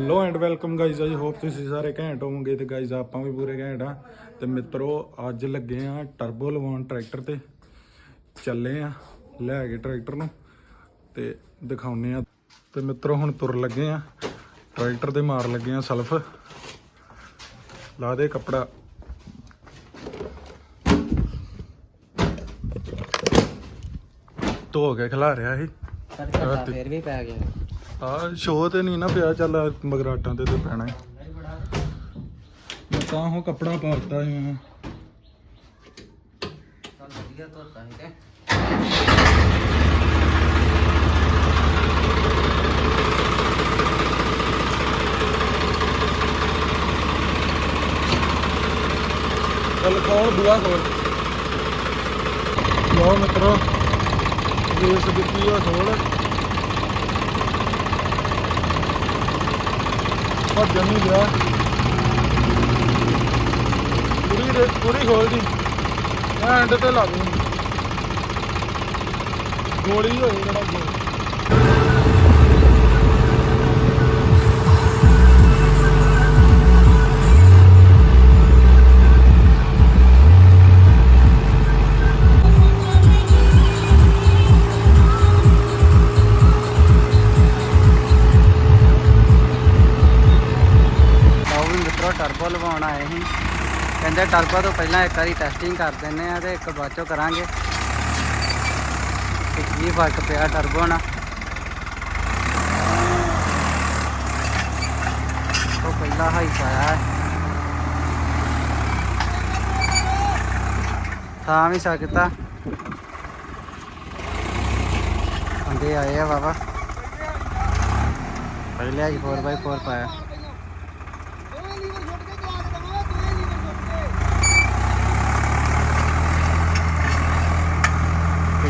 Hello and welcome guys I hope ਤੁਸੀਂ ਸਾਰੇ ਘੈਂਟ ਹੋਵੋਗੇ ਤੇ ਗਾਇਜ਼ ਆਪਾਂ ਵੀ ਪੂਰੇ ਘੈਂਟ ਆ ਤੇ ਮਿੱਤਰੋ ਅੱਜ ਲੱਗੇ ਆ ਟਰਬੋ ਲਵਾਉਣ ਟਰੈਕਟਰ ਤੇ। ਚੱਲੇ ਆ ਲੈ ਕੇ ਟਰੈਕਟਰ ਨੂੰ ਤੇ ਦਿਖਾਉਨੇ ਆ ਤੇ ਮਿੱਤਰੋ ਹੁਣ ਤੁਰ ਲੱਗੇ ਆ ਟਰੈਕਟਰ ਤੇ ਮਾਰ ਲੱਗੇ ਆ ਸਲਫ ਲਾ ਦੇ ਕੱਪੜਾ। ਧੋ ਕੇ ਖਿਲਾ ਰਿਹਾ ਸੀ। ਫੇਰ ਵੀ ਪੈ ਗਿਆ। ਆ ਸ਼ੋਅ ਤੇ ਨਹੀਂ ਨਾ ਪਿਆ ਚੱਲ ਮਗਰਾਟਾਂ ਤੇ ਤੇ ਪੈਣਾ ਹੈ ਮੈਂ ਤਾਂ ਉਹ ਕੱਪੜਾ ਪਾਤਾ ਸੀ ਮੈਂ। ਚੱਲ ਵਧੀਆ ਧੋਤਾ ਸੀ ਤੇ। ਚੱਲ ਕੌਣ ਬੁਆ ਕੋਲ ਲੋ ਮਿੱਤਰੋ ਰੇਸ ਦਿੱਤੀ ਆ ਥੋੜ ਭੱਜਣ ਨਹੀਂ ਗਿਆ ਪੂਰੀ ਰੇ- ਪੂਰੀ ਖੋਲ ਮੈਂ ਐਂਡ ਤੇ ਲਾ ਦੂੰ। ਗੋਲੀ ਹੋਈ ਜਿਹੜਾ ਗੋਲੀ। ਟਰਬੋ ਆਏ ਸੀ। ਕਹਿੰਦੇ ਟਰਬੋ ਤੋਂ ਪਹਿਲਾਂ ਇੱਕ ਵਾਰੀ ਟੈਸਟਿੰਗ ਕਰ ਦਿੰਨੇ ਆ ਤੇ ਇੱਕ ਬਾਅਦ ਚੋਂ ਕਰਾਂਗੇ। ਕਿ ਕੀ ਫ਼ਰਕ ਪਿਆ ਟਰਬੋ ਨਾਲ? ਉਹ ਪਹਿਲਾਂ ਹਾਈ ਪਾਇਆ ਹੈ। ਥਾਂ ਵੀ ਸਕਦਾ ਬੰਦੇ ਆਏ ਆ ਬਾਬਾ ਪਹਿਲੇ ਆਈ 4x4 ਪਾਇਆ।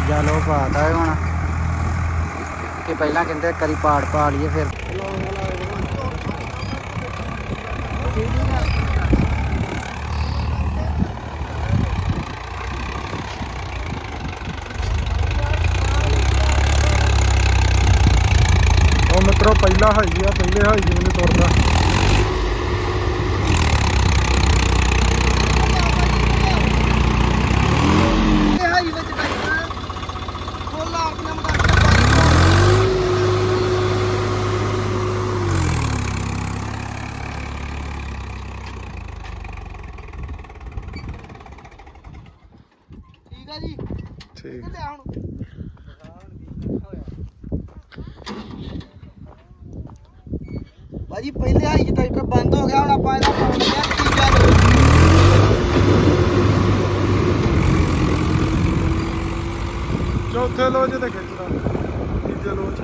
ਤੀਜਾ ਲੋ ਪਾਤਾ ਹੈ ਹੁਣ। ਕਿ ਪਹਿਲਾਂ ਕਹਿੰਦੇ ਕਰੀ ਪਾੜ ਪਾ ਲਈਏ ਫਿਰ। ਉਹ ਮਿੱਤਰੋ, ਪਹਿਲਾ ਹਾਈ ਆ, ਪਹਿਲੇ ਹਾਈ ਜਿਵੇਂ ਤੁਰਦਾ ਹਾਈ ਵਿੱਚ ਬੈਠਾ ਫੁੱਲ ਆਰਪੀਐਮ ਕਰਕੇ ਠੀਕ ਆ ਜੀ ਠੀਕ ਲੈ ਹੁਣ ਭਾਜੀ, ਪਹਿਲੇ ਹਾਈ ਟਰੈਕਟਰ ਬੰਦ ਹੋ ਗਿਆ, ਹੁਣ ਆਪਾਂ ਇਹਦਾ ਪਾਉਣ ਲਿਆ ਤੀਜਾ ਲੋਡ ਚੌਥੇ ਲੋਜ ਤੇ ਖਿੱਚਦਾ ਤੀਜੇ ਲੋਜ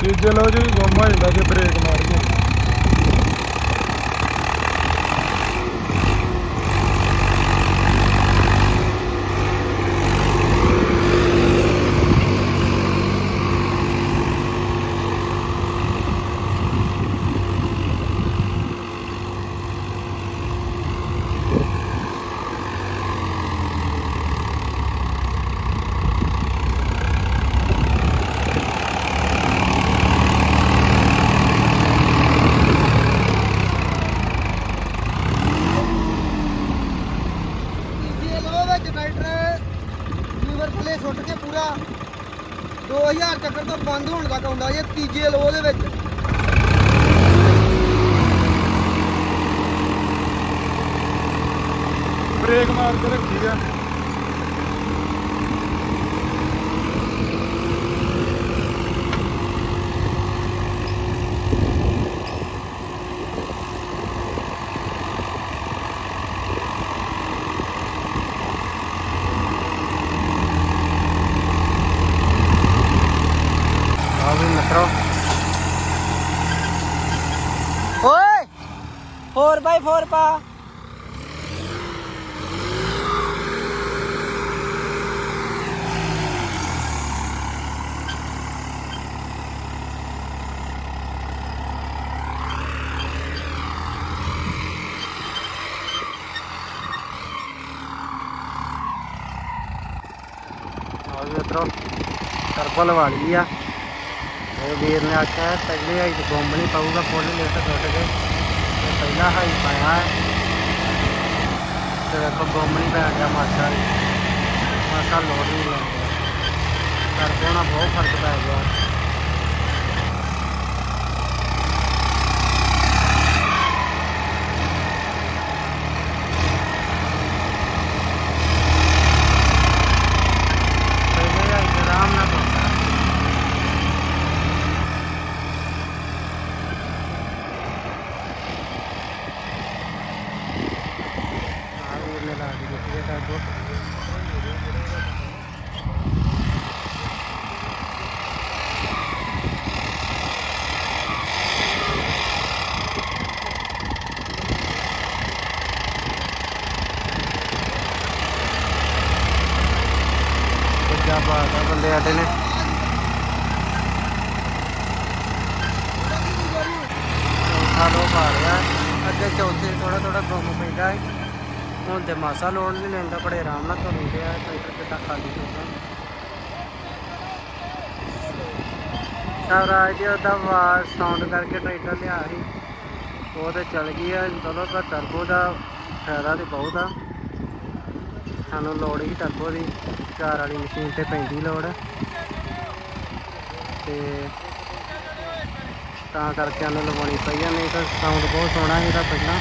ਤੀਜੇ ਲੋਜ ਵੀ ਗੁੰਮ ਹੋ ਜਾਂਦਾ ਜੇ ਬ੍ਰੇਕ ਮਾਰੀਏ ਤੀਜੇ ਲੋ ਵਿੱਚ ਟਰੈਕਟਰ ਲੀਵਰ ਥੱਲੇ ਸੁੱਟ ਕੇ ਪੂਰਾ 2000 ਚੱਕਰ ਤੋਂ ਬੰਦ ਹੋਣ ਤੱਕ ਆਉਂਦਾ ਜੇ ਤੀਜੇ ਲੋ ਦੇ ਵਿੱਚ ਬ੍ਰੇਕ ਮਾਰ ਕੇ ਰੱਖੀ ਆ ਆ 4x4 pa. ਮਿੱਤਰੋ ਟਰਬਲ ਵਾਲੀ ਆ ਇਹ ਵੀਰ ਨੇ ਆਖਿਆ ਤਗੜੀ ਆਈ ਬੰਬ ਨਹੀਂ ਪਾਊਗਾ, ਫੁੱਲ ਲਿਫਟ ਟੁੱਟ ਗਏ ਪਹਿਲਾ ਹਾਈ ਪਾਇਆ ਹੈ। ਤੇ ਦੇਖੋ ਬੰਬ ਨਹੀਂ ਪੈ ਗਿਆ ਮਾਸਾ ਵੀ। ਮਾਸਾ ਲੋਡ ਨਹੀਂ ਲੱਗਦਾ ਟਰਬੋ ਨਾਲ ਬਹੁਤ ਫ਼ਰਕ ਪੈ ਗਿਆ ਪਹਿਲੇ ਹਾਈ ਤੇ ਆਰਾਮ ਨਾਲ ਪਾਉਂਦਾ ਆ ਵੀਰ ਨੇ ਲਾ ਦੀ ਦਿੱਤੀ ਹੈ ਟਰਬੋ ਦੂਜਾ ਬਾਤ ਆ ਬੰਦੇ ਆਟੇ ਨੇ। ਚੌਥਾ ਲੋ ਪਾ ਰਿਹਾ। ਅੱਗੇ ਚੌਥੇ ਥੋੜਾ ਥੋੜਾ ਗੁੰਮ ਪੈਂਦਾ ਹੈ। ਹੁਣ ਤੇ ਮਾਸਾ ਲੋੜ ਨਹੀਂ ਲੈਂਦਾ ਬੜੇ ਆਰਾਮ ਨਾਲ ਧੁਣੀ ਰਿਹਾ ਟਰੈਕਟਰ ਕਿੱਦਾਂ ਖਾਲੀ ਹੁੰਦਾ ਸਵਰਾਜ ਜੀ ਉਹਦਾ ਆਵਾਜ਼ ਸਾਊਂਡ ਕਰਕੇ ਟਰੈਕਟਰ ਲਿਆ ਸੀ ਉਹ ਤੇ ਚੱਲ ਗਈ ਆ। ਚਲੋ ਪਰ ਟਰਬੋ ਦਾ ਫਾਇਦਾ ਤੇ ਬਹੁਤ ਆ। ਸਾਨੂੰ ਲੋੜ ਹੀ ਟਰਬੋ ਦੀ। ਕਾਰ ਵਾਲੀ ਮਸ਼ੀਨ ਤੇ ਪੈਂਦੀ ਲੋੜ। ਤੇ ਤਾਂ ਕਰਕੇ ਉਹਨੂੰ ਲਵਾਉਣੀ ਪਈ ਆ, ਨਹੀਂ ਤਾਂ ਸਾਊਂਡ ਬਹੁਤ ਸੋਹਣਾ ਸੀ ਇਹਦਾ ਪਹਿਲਾਂ।